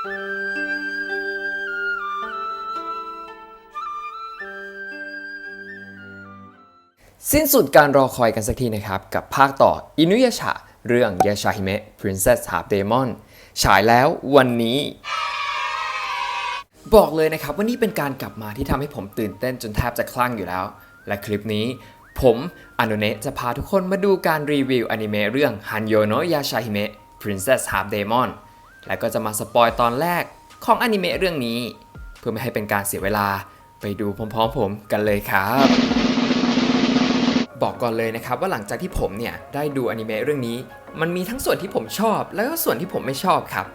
สิ้นสุดการรอคอยกันสักทีนะครับ กับภาคต่ออินุยชะเรื่องยาชาฮิเมะ Princess Half Demon ฉายแล้ววันนี้ บอกเลยนะครับว่านี่เป็นการกลับมาที่ทำให้ผมตื่นเต้นจนแทบจะคลั่งอยู่แล้ว และคลิปนี้ ผมอนุเนะจะพาทุกคนมาดูการรีวิวอนิเมะเรื่อง Hanyo no Yashahime Princess Half Demon และก็จะมาสปอยตอนแรกของอนิเมะเรื่องนี้ เพื่อไม่ให้เป็นการเสียเวลาไปดูพร้อมๆผมกันเลยครับ บอกก่อนเลยนะครับว่าหลังจากที่ผมเนี่ยได้ดูอนิเมะเรื่องนี้ มันมีทั้งส่วนที่ผมชอบ แล้วก็ส่วนที่ผมไม่ชอบครับ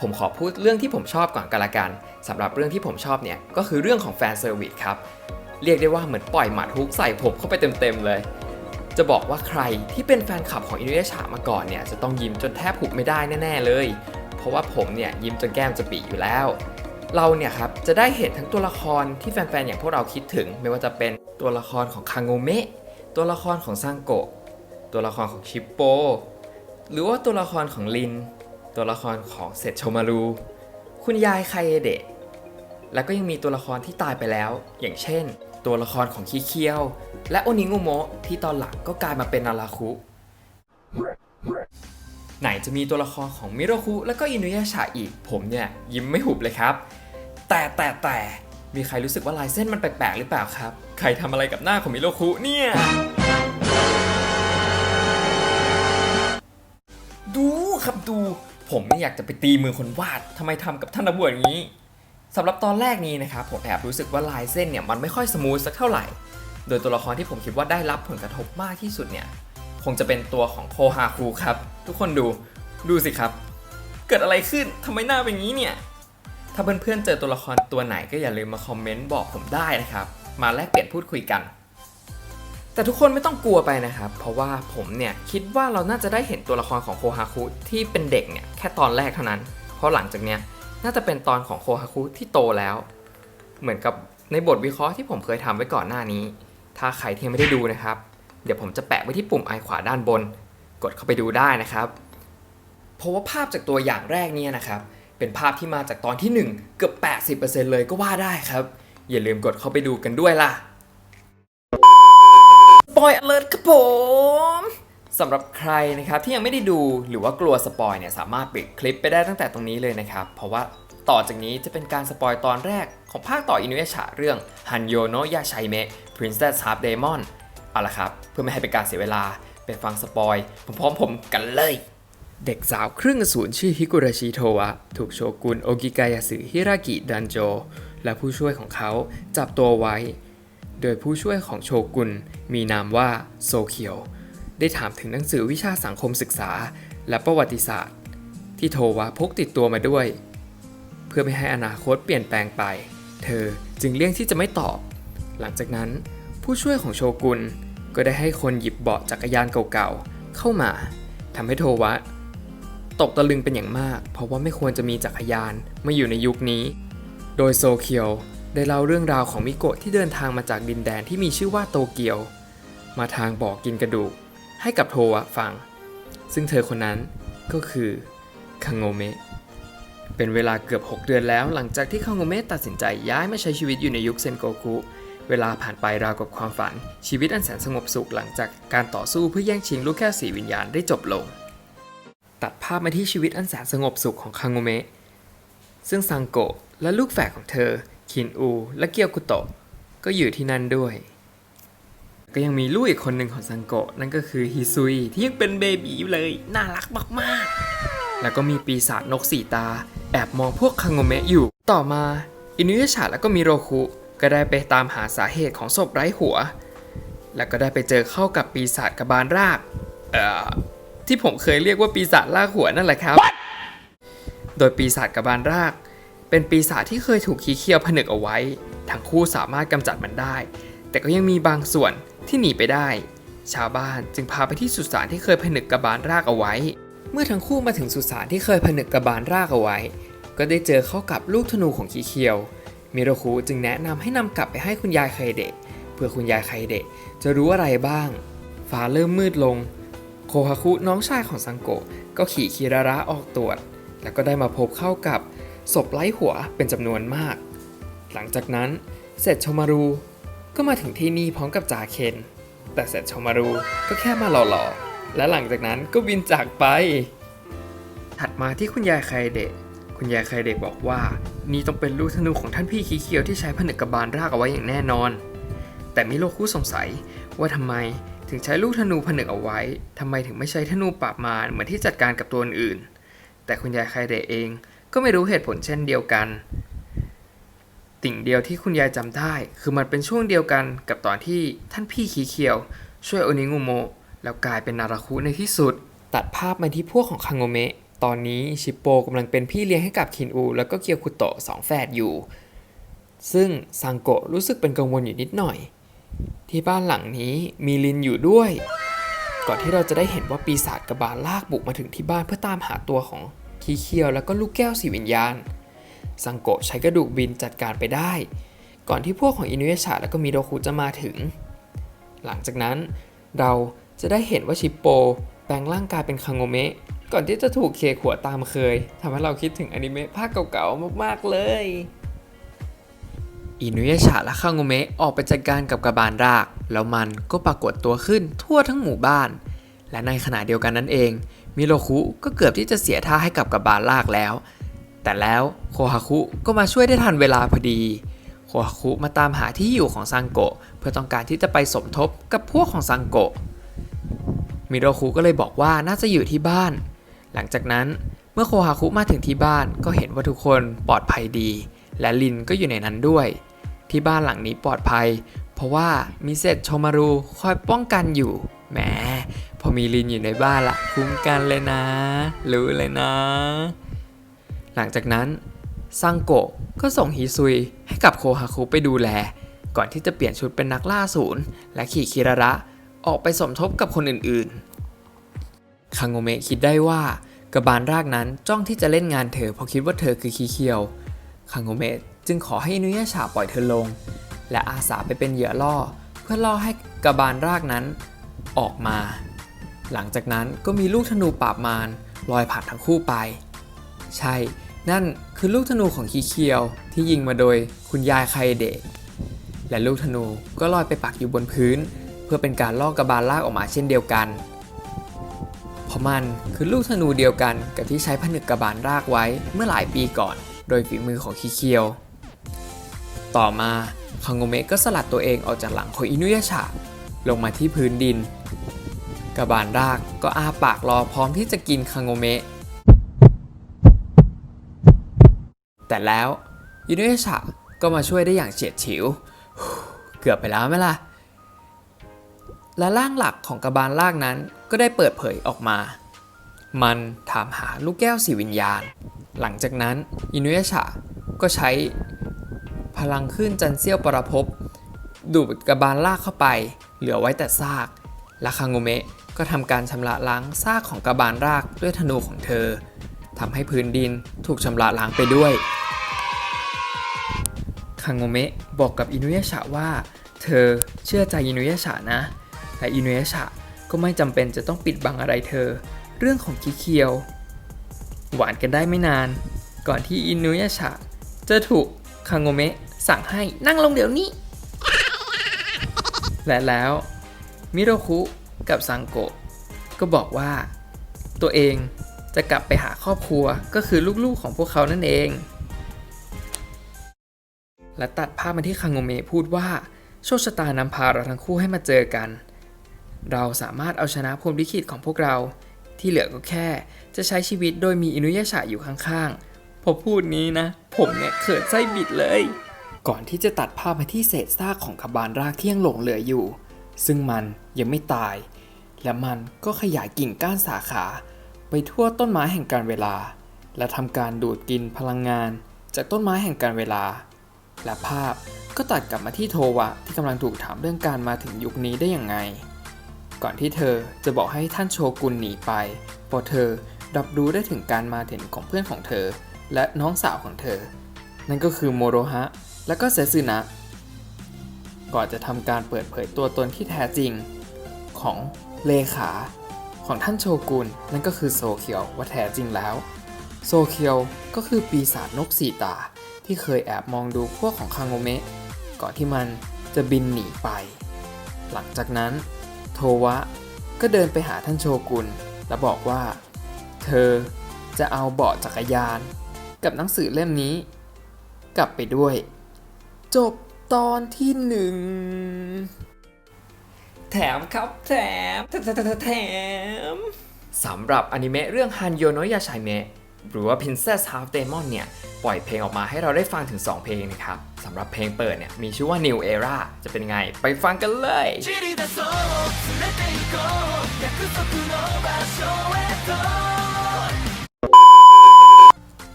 ผมขอพูดเรื่องที่ผมชอบก่อนกันละกันสำหรับเรื่องที่ผมชอบเนี่ยก็คือเรื่องของแฟนเซอร์วิสครับเรียกได้ว่าเหมือนปล่อยหมัดฮุกใส่ผมเข้าไปเต็มๆเลย จะบอกว่าใครที่เป็นแฟนคลับของอินุเอชามาก่อนเนี่ยจะต้องยิ้มจนแทบหุบไม่ได้แน่ๆเลย ราะว่าผมเนี่ยยิ้มจนแก้มจะปีอยู่แล้ว เราเนี่ยครับจะได้เห็นทั้งตัวละครที่แฟนๆอย่างพวกเราคิดถึง ไม่ว่าจะเป็นตัวละครของคางโงเมะตัวละครของซังโกะตัวละครของชิปโป หรือว่าตัวละครของลิน ตัวละครของเซตโชมารูคุณยายไคเอเดะแล้วก็ยังมีตัวละครที่ตายไปแล้ว อย่างเช่น ตัวละครของคิเคียว และโอนิงุโมะที่ตอนหลังก็กลายมาเป็นนาราคุ ไหนจะมีตัวละครของมิโรคุและก็อินุยาชาอีก ผมเนี่ยยิ้มไม่หุบเลยครับ แต่แต่แต่มีใครรู้สึกว่าลายเส้นมันแปลกๆหรือเปล่าครับ ใครทำอะไรกับหน้าของมิโรคุเนี่ย ดูครับดู ผมไม่อยากจะไปตีมือคนวาดทำไมทำกับท่านอาบวอย่างนี้สำหรับตอนแรกนี้นะครับผมแอบรู้สึกว่าลายเส้นเนี่ยมันไม่ค่อยสมูทสักเท่าไหร่ โดยตัวละครที่ผมคิดว่าได้รับผลกระทบมากที่สุดเนี่ย คงจะเป็นตัวของโคฮาคุครับ ทุกคนดูดูสิครับ เกิดอะไรขึ้นทำไมหน้าเป็นอย่างนี้เนี่ย ถ้าเพื่อนๆเจอตัวละครตัวไหนก็อย่าลืมมาคอมเมนต์บอกผมได้นะครับ มาแลกเปลี่ยนพูดคุยกัน แต่ทุกคนไม่ต้องกลัวไปนะครับ เพราะว่าผมเนี่ยคิดว่าเราน่าจะได้เห็นตัวละครของโคฮาคุที่เป็นเด็กเนี่ยแค่ตอนแรกเท่านั้น เพราะหลังจากเนี้ยน่าจะเป็นตอนของโคฮาคุที่โตแล้ว เหมือนกับในบทวิเคราะห์ที่ผมเคยทำไว้ก่อนหน้านี้ ถ้าใครที่ยังไม่ได้ดูนะครับ เดี๋ยวผมจะแปะไว้ที่ปุ่มไอขวาด้านบน กดเข้าไปดูได้นะครับ เพราะว่าภาพจากตัวอย่างแรกเนี่ยนะครับ เป็นภาพที่มาจากตอนที่ 1 เกือบ 80%เลยก็ว่าได้ครับ อย่าลืมกดเข้าไปดูกันด้วยล่ะปอย alert ครับผมสำหรับใครนะครับที่ยังไม่ได้ดูหรือว่ากลัวสปอยเนี่ยสามารถปิดคลิปไปได้ตั้งแต่ตรงนี้เลยนะครับ เพราะว่าต่อจากนี้จะเป็นการสปอยตอนแรกของภาคต่ออินุเอชะเรื่องฮันโยโนะยาชัยเมะ Princess Half Demon เอาละครับ เพื่อไม่ให้เป็นการเสียเวลาไปฟังสปอยพร้อมๆผมกันเลย เด็กสาวครึ่งอสูรชื่อฮิกุราชิโทะถูกโชกุนโอกิกายาสึฮิรากิดันโจ และผู้ช่วยของเขาจับตัวไว้ โดยผู้ช่วยของโชกุนมีนามว่าโซเคียว ได้ถามถึงหนังสือวิชาสังคมศึกษา และประวัติศาสตร์ ที่โทวะพกติดตัวมาด้วย เพื่อไม่ให้อนาคตเปลี่ยนแปลงไป เธอจึงเลี่ยงที่จะไม่ตอบ หลังจากนั้นผู้ช่วยของโชกุน ก็ได้ให้คนหยิบเบาะจักรยานเก่าๆ เข้ามาทำให้โทวะ ตกตะลึงเป็นอย่างมาก เพราะว่าไม่ควรจะมีจักรยานมาอยู่ในยุคนี้ โดยโซเคียวได้เล่าเรื่องราวของมิโกะที่เดินทางมาจากดินแดนที่มีชื่อว่าโตเกียว มาทางบ่อกินกระดูก ให้กับโทวะฟัง ซึ่งเธอคนนั้นก็คือคังโงเมะเป็นเวลาเกือบ 6 เดือนแล้วหลังจากที่คังโงเมะตัดสินใจย้ายมาใช้ชีวิตอยู่ในยุคเซนโกคุ เวลาผ่านไปราวกับความฝัน ชีวิตอันแสนสงบสุขหลังจากการต่อสู้เพื่อแย่งชิงลูกแก้วสีวิญญาณได้จบลง ตัดภาพมาที่ชีวิตอันแสนสงบสุขของคังโงเมะซึ่งซังโกะและลูกแฝดของเธอ คินอู และเกียวกุโตะก็อยู่ที่นั่นด้วย ก็ยังมีลูกอีกคนหนึ่งของซังโกะนั่นก็คือฮิซุยที่ยังเป็นเบบีอยู่เลย น่ารักมากๆ แล้วก็มีปีศาจนกสีตา แอบมองพวกคังโงเมะอยู่ ต่อมา อินุยะชะแล้วก็มิโรคุ ก็ได้ไปตามหาสาเหตุของศพไร้หัว แล้วก็ได้ไปเจอเข้ากับปีศาจกระบาลรากเอ่อที่ผมเคยเรียกว่าปีศาจลากหัวนั่นแหละครับโดยปีศาจกระบาลราก เป็นปีศาจที่เคยถูกขี้เคียวผนึกเอาไว้ ทั้งคู่สามารถกำจัดมันได้ แต่ก็ยังมีบางส่วนที่หนีไปได้ ชาวบ้านจึงพาไปที่สุสานที่เคยผนึกกระบาลรากเอาไว้ เมื่อทั้งคู่มาถึงสุสานที่เคยผนึกกระบาลรากเอาไว้ ก็ได้เจอเข้ากับลูกธนูของขี้เคียว มิโรคุจึงแนะนำให้นำกลับไปให้คุณยายไคเดะเพื่อคุณยายไคเดะจะรู้อะไรบ้าง ฟ้าเริ่มมืดลง โคฮาคุน้องชายของซังโกะก็ขี่คิราระออกตรวจ แล้วก็ได้มาพบเข้ากับศพไร้หัวเป็นจำนวนมาก หลังจากนั้นเสร็จโชมารูก็มาถึงที่นี่พร้อมกับจ่าเคน แต่เสร็จโชมารูก็แค่มาหล่อๆและหลังจากนั้นก็บินจากไป ถัดมาที่คุณยายไคเดะ คุณยายไคเดะบอกว่า นี่ต้องเป็นลูกธนูของท่านพี่ขีเขียวที่ใช้ผนึกกบาลรากเอาไว้อย่างแน่นอน แต่มิโลคุสงสัยว่าทำไมถึงใช้ลูกธนูผนึกเอาไว้ทำไมถึงไม่ใช้ธนูปราบมารเหมือนที่จัดการกับตัวอื่น แต่คุณยายไคเดะเองก็ไม่รู้เหตุผลเช่นเดียวกัน ติ่งเดียวที่คุณยายจำได้ คือมันเป็นช่วงเดียวกันกับตอนที่ท่านพี่ขีเขียว ช่วยโอนิงุโมแล้วกลายเป็นนาราคุในที่สุด ตัดภาพมาที่พวกของคังโงเมะ ตอนนี้ชิปโปกำลังเป็นพี่เลี้ยงให้กับคินอู แล้วก็เกียวคุโตะสองแฝดอยู่ ซึ่งซังโกะรู้สึกเป็นกังวลอยู่นิดหน่อย ที่บ้านหลังนี้มีลินอยู่ด้วย ก่อนที่เราจะได้เห็นว่าปีศาจกระบาลลากบุกมาถึงที่บ้านเพื่อตามหาตัวของคีเคียวแล้วก็ลูกแก้วสีวิญญาณซังโกะใช้กระดูกบินจัดการไปได้ ก่อนที่พวกของอินุยชะแล้วก็มิโดคุจะมาถึง หลังจากนั้นเราจะได้เห็นว่าชิปโปแปลงร่างกายเป็นคังโงเมะ ก่อนที่จะถูกเคขัวตามเคยทำให้เราคิดถึงอนิเมะภาคเก่าๆมากๆเลยอินุยะชะและคังโงเมะออกไปจัดการกับกระบาลราก แล้วมันก็ปรากฏตัวขึ้นทั่วทั้งหมู่บ้าน และในขณะเดียวกันนั่นเอง มิโรคุก็เกือบที่จะเสียท่าให้กับกระบาลรากแล้ว แต่แล้วโคฮาคุก็มาช่วยได้ทันเวลาพอดีโคฮาคุมาตามหาที่อยู่ของซังโกะเพื่อต้องการที่จะไปสมทบกับพวกของซังโกะมิโรคุก็เลยบอกว่าน่าจะอยู่ที่บ้าน หลังจากนั้นเมื่อโคฮาคุมาถึงที่บ้านก็เห็นว่าทุกคนปลอดภัยดี และลินก็อยู่ในนั้นด้วย ที่บ้านหลังนี้ปลอดภัย เพราะว่ามีเซตโชมารูคอยป้องกันอยู่แหมพอมีลินอยู่ในบ้านละคุ้มกันเลยนะรู้เลยนะ หลังจากนั้นซังโกะก็ส่งฮิซุยให้กับโคฮาคุไปดูแล ก่อนที่จะเปลี่ยนชุดเป็นนักล่าศูนย์และขี่คิระระออกไปสมทบกับคนอื่นๆ คังโงเมะคิดได้ว่ากระบาลรากนั้นจ้องที่จะเล่นงานเธอเพราะคิดว่าเธอคือคีเคียวคังโงเมะจึงขอให้อินุยะฉาปล่อยเธอลง และอาสาไปเป็นเหยื่อล่อ เพื่อล่อให้กระบาลรากนั้นออกมา หลังจากนั้นก็มีลูกธนูปราบมารลอยผ่านทั้งคู่ไป ใช่ นั่นคือลูกธนูของคีเคียวที่ยิงมาโดยคุณยายไคเดะและลูกธนูก็ลอยไปปักอยู่บนพื้น เพื่อเป็นการล่อกระบาลลากออกมาเช่นเดียวกัน พมัน คือลูกธนูเดียวกันกับที่ใช้ผนึกกระบาลรากไว้เมื่อหลายปีก่อน โดยฝีมือของคิเคียว ต่อมาคังโงเมะก็สลัดตัวเองออกจากหลังของอินุยะชะลงมาที่พื้นดิน กระบาลรากก็อาปากรอพร้อมที่จะกินคังโงเมะแต่แล้วอินุยะชะก็มาช่วยได้อย่างเฉียดฉิว เกือบไปแล้วไหมล่ะ และร่างหลักของกระบาลรากนั้นก็ได้เปิดเผยออกมา มันถามหาลูกแก้วสีวิญญาณ หลังจากนั้นอินุยะชะก็ใช้พลังขึ้นจันเซียวปรภพดูดกระบาลรากเข้าไป เหลือไว้แต่ซากละคางโงเมะก็ทำการชำระล้างซากของกระบาลรากด้วยธนูของเธอทำให้พื้นดินถูกชำระล้างไปด้วยคังโงเมะบอกกับอินุยะชะว่า เธอเชื่อใจอินุยะชะนะ และอินุยชะก็ไม่จำเป็นจะต้องปิดบังอะไรเธอ เรื่องของคิเคียว หวานกันได้ไม่นาน ก่อนที่อินุยชะจะถูกคังโงเมะสั่งให้นั่งลงเดี๋ยวนี้ และแล้วมิโรคุกับซังโกะก็บอกว่า ตัวเองจะกลับไปหาครอบครัวก็คือลูกๆของพวกเขานั่นเอง และตัดภาพมาที่คังโงเมะพูดว่า โชคชะตานำพาเราทั้งคู่ให้มาเจอกัน เราสามารถเอาชนะพรมลิขิตของพวกเรา ที่เหลือก็แค่ จะใช้ชีวิตโดยมีอินุยะฉะอยู่ข้างๆ พอพูดนี้นะ ผมเนี่ยเขินไส้บิดเลย ก่อนที่จะตัดภาพมาที่เศษซากของขบานรากที่ยังหลงเหลืออยู่ ซึ่งมันยังไม่ตาย และมันก็ขยายกิ่งก้านสาขา ไปทั่วต้นไม้แห่งการเวลา และทำการดูดกินพลังงาน จากต้นไม้แห่งการเวลา และภาพก็ตัดกลับมาที่โทวะที่กำลังถูกถามเรื่องการมาถึงยุคนี้ได้อย่างไง ก่อนที่เธอจะบอกให้ท่านโชกุนหนีไปเพราะเธอรับรู้ได้ถึงการมาถึงของเพื่อนของเธอ และน้องสาวของเธอ นั่นก็คือโมโรฮะ และก็เซซึนะ ก่อนจะทำการเปิดเผยตัวตนที่แท้จริง ของเลขาของท่านโชกุนนั่นก็คือโซเคียวว่าแท้จริงแล้ว โซเคียวก็คือปีศาจนกสีตา ที่เคยแอบมองดูพวกของคางโงเมะก่อนที่มันจะบินหนีไป หลังจากนั้น โทวะ ก็เดินไปหาท่านโชกุนและบอกว่า เธอจะเอาเบาะจักรยาน กับหนังสือเล่มนี้ กลับไปด้วย จบตอนที่หนึ่งแถมครับแถมแถมแถมแถมสำหรับอนิเมะเรื่องฮันโยโนยาชายเมะหรือว่า Princess Half Demon เนี่ย ปล่อยเพลงออกมาให้เราได้ฟังถึง 2 เพลงนะครับสำหรับเพลงเปิดเนี่ยมีชื่อว่า New Era จะเป็นไง ไปฟังกันเลย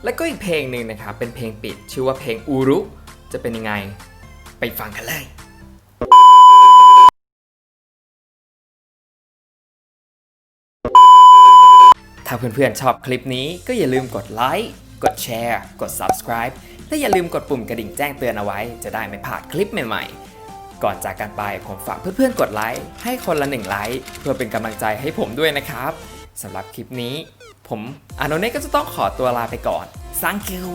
และก็อีกเพลงหนึ่งนะครับเป็นเพลงปิดชื่อว่าเพลงอูรุ จะเป็นยังไง ไปฟังกันเลยถ้าเพื่อนๆชอบคลิปนี้ก็อย่าลืมกดไลค์ กดแชร์กด subscribe และอย่าลืมกดปุ่มกระดิ่งแจ้งเตือนเอาไว้ จะได้ไม่พลาดคลิปใหม่ๆ ก่อนจากกันไปผมฝากเพื่อนๆกดไลค์ให้คนละหนึ่งไลค์เพื่อเป็นกำลังใจให้ผมด้วยนะครับสำหรับคลิปนี้ ผมอานนท์เน่ก็จะต้องขอตัวลาไปก่อน thank you